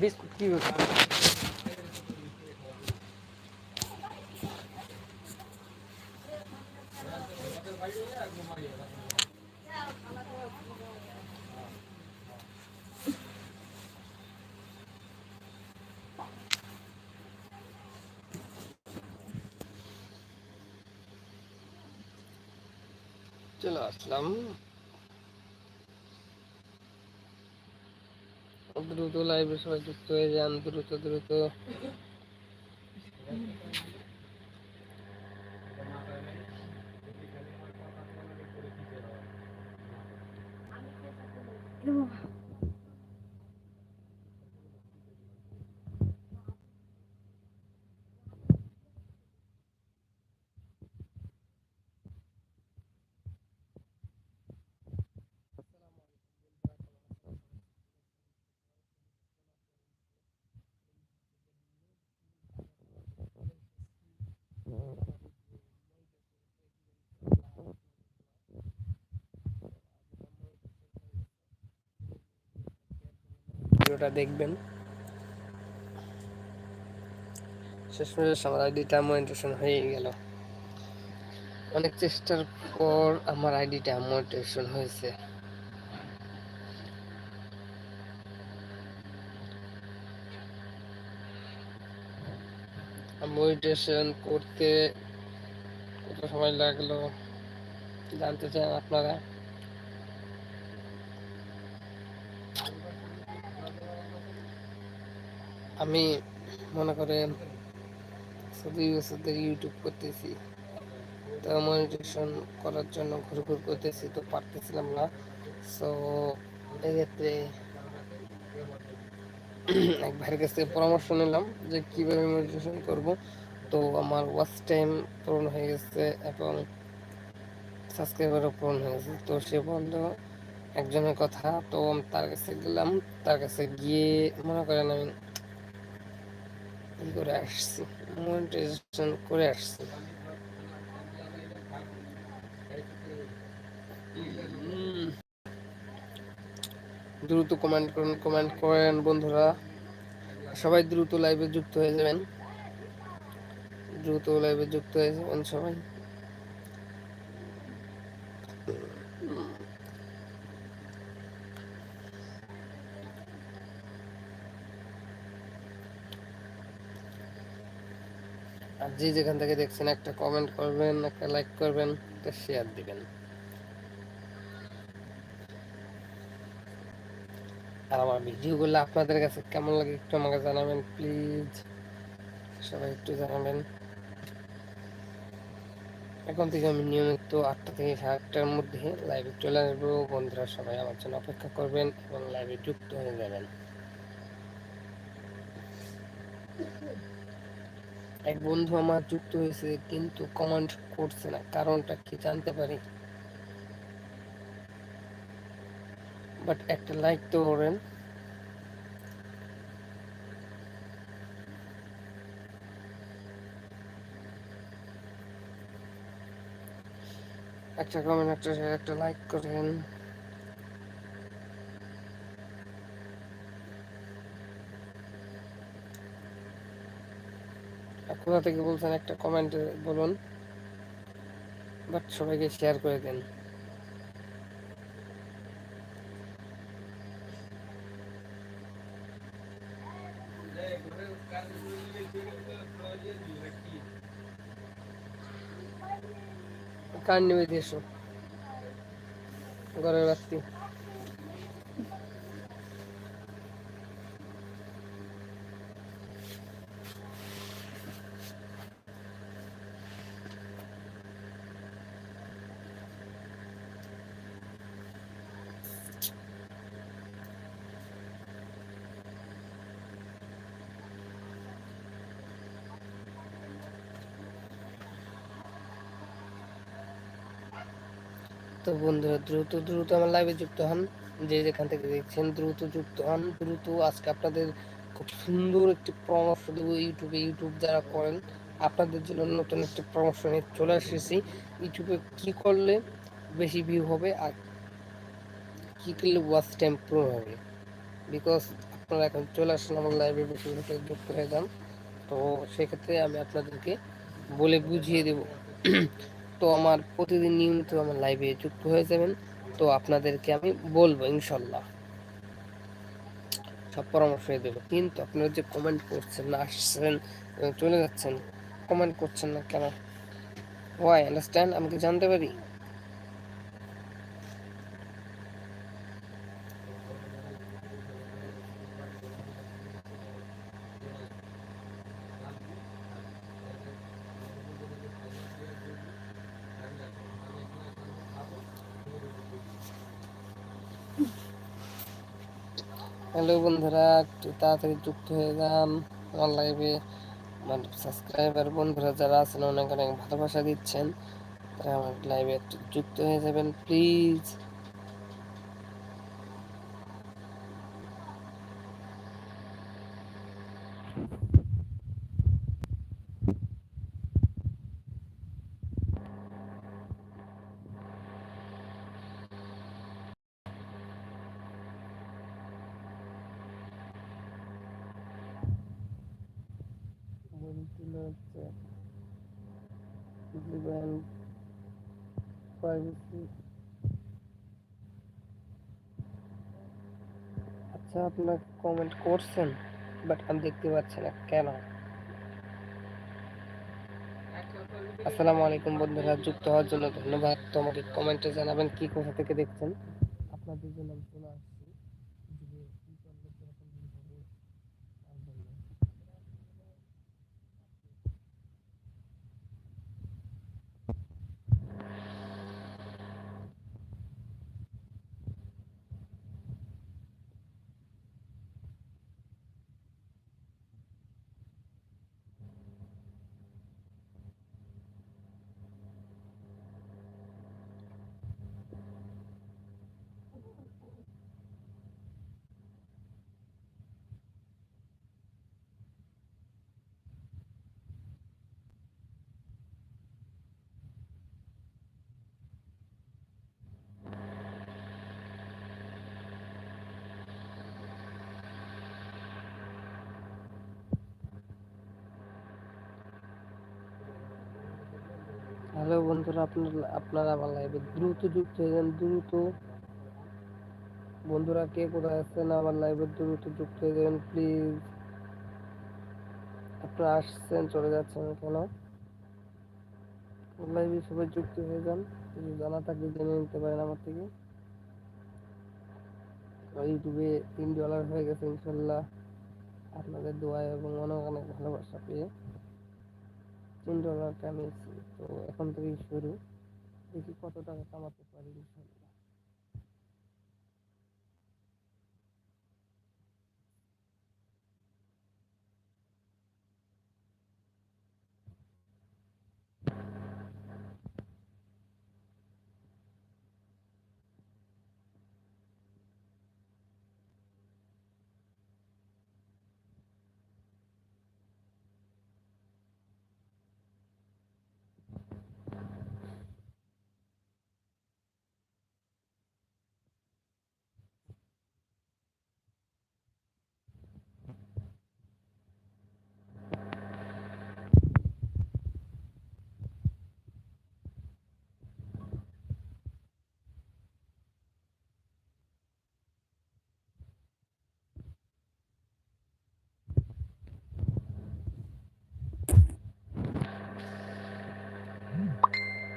Biscuit কি হচ্ছে চলে দ্রুত লাইভে সবাই যুক্ত হয়ে যান দ্রুত দ্রুত। ভিডিওটা দেখবেন। শেষমেশ আমার আইডিটা মনিটেশন হয়ে গেল। অনেক চেষ্টার পর আমার আইডিটা মনিটেশন হয়েছে। মনিটেশন করতে কত সময় লাগল জানতে চান আপনারা? আমি মনে করেন সৌদি বছর ধরে ইউটিউব করতেছি, তো মনিটেশন করার জন্য ঘুরে ঘুরে করতেছি, তো পারতেছিলাম না। সো এক্ষেত্রে এক ভাইয়ের কাছ থেকে পরামর্শ নিলাম যে কীভাবে মেডিটেশন করব। তো আমার ওয়াচ টাইম পূরণ হয়ে গেছে এবং সাবস্ক্রাইবারও পূরণ হয়ে গেছে। তো সে বলল একজনের কথা, তো তার কাছে গেলাম। তার কাছে গিয়ে মনে করেন আমি করে আসছি মনিটাইজেশন করে আসছি। দ্রুত কমেন্ট করুন কমেন্ট করেন বন্ধুরা। সবাই দ্রুত লাইভে যুক্ত হয়ে যাবেন। দ্রুত লাইভে যুক্ত হয়ে যাবেন সবাই। যে যেখান থেকে দেখছেন, একটা কমেন্ট করবেন, একটা লাইক করবেন, একটা শেয়ার দিবেন। আর আমার ভিডিওগুলো আপনাদের কাছে কেমন লাগে একটু আমাকে জানাবেন প্লিজ সবাই একটু জানাবেন। এখন থেকে আমি নিয়মিত আটটা থেকে সাড়ে আটটার মধ্যে লাইভে চলে আসব। বন্ধুরা সবাই আমার জন্য অপেক্ষা করবেন এবং লাইভে যুক্ত হয়ে যাবেন। এক বন্ধু আমার যুক্ত হয়েছে, কিন্তু কমেন্ট করছে না, কারণটা কি জানতে পারি? বাট একটা লাইক তো করেন। একটা কমেন্ট একটা একটা লাইক করেন। কোথা থেকে বলছেন একটা কমেন্টে বলুন বাট সবাইকে শেয়ার করে দেন। কার নিবে দিয়েছ ঘরের বাতি তো বন্ধুরা, দ্রুত দ্রুত আমার লাইভে যুক্ত হন। যে যেখান থেকে দেখছেন, দ্রুত যুক্ত হন। দ্রুত আজকে আপনাদের খুব সুন্দর একটি পরামর্শ দেবো ইউটিউবে ইউটিউব যারা করেন, আপনাদের জন্য নতুন একটি পরামর্শ নিয়ে চলে এসেছি। ইউটিউবে কী করলে বেশি ভিউ হবে আর কি করলে ওয়াচ টাইম প্রো হবে? বিকজ আপনারা এখন চলে আসেন আমার লাইভে বেশি যুক্ত হয়ে যান তো সেক্ষেত্রে আমি আপনাদেরকে বলে বুঝিয়ে দেব। তো আমার প্রতিদিন নিয়মিত আমার লাইভে যুক্ত হয়ে যাবেন। তো আপনাদেরকে আমি বলব ইনশাল্লাহ। সব পরামর্শ দেবো। কিন্তু আপনারা যে কমেন্ট করছেন না আসছেন, চলে যাচ্ছেন কমেন্ট করছেন না কেন? হোয়াই আন্ডারস্ট্যান্ড আমি কি জানতে পারি? হ্যালো বন্ধুরা, একটু তাড়াতাড়ি যুক্ত হয়ে যান। আমার লাইভে আমার সাবস্ক্রাইবার বন্ধুরা যারা আছেন, অনেক অনেক ভালোবাসা দিচ্ছেন, তারা আমার লাইভে একটু যুক্ত হয়ে যাবেন প্লিজ আচ্ছা আপনার কমেন্ট করছেন বাট আমি দেখতে পাচ্ছি না, কেন? আসসালামু আলাইকুম বন্ধুরা, যুক্ত হওয়ার জন্য ধন্যবাদ। তোমাকে কমেন্টে জানাবেন কি কোথা থেকে দেখছেন? আপনাদের জন্য হ্যালো বন্ধুরা, আপনার, আপনারা আমার লাইভে দ্রুত যুক্ত হয়ে যান, দ্রুত। বন্ধুরা, কে কোথায় আছেন? আমার লাইভে দ্রুত যুক্ত হয়ে যাবেন প্লিজ আপনারা আসছেন, চলে যাচ্ছেন কেন? লাইভে সবাই যুক্ত হয়ে যান, কিছু জানা থাকলে জেনে নিতে পারেন আমার থেকে। ইউটিউবে তিন ডলার হয়ে গেছে, ইনশাল্লাহ। আপনাদের দোয়া এবং অনেক অনেক ভালোবাসা পেয়ে। তিন ডলারটা আমি তো এখন থেকেই শুরু। দেখি কত টাকা কামাতে পারি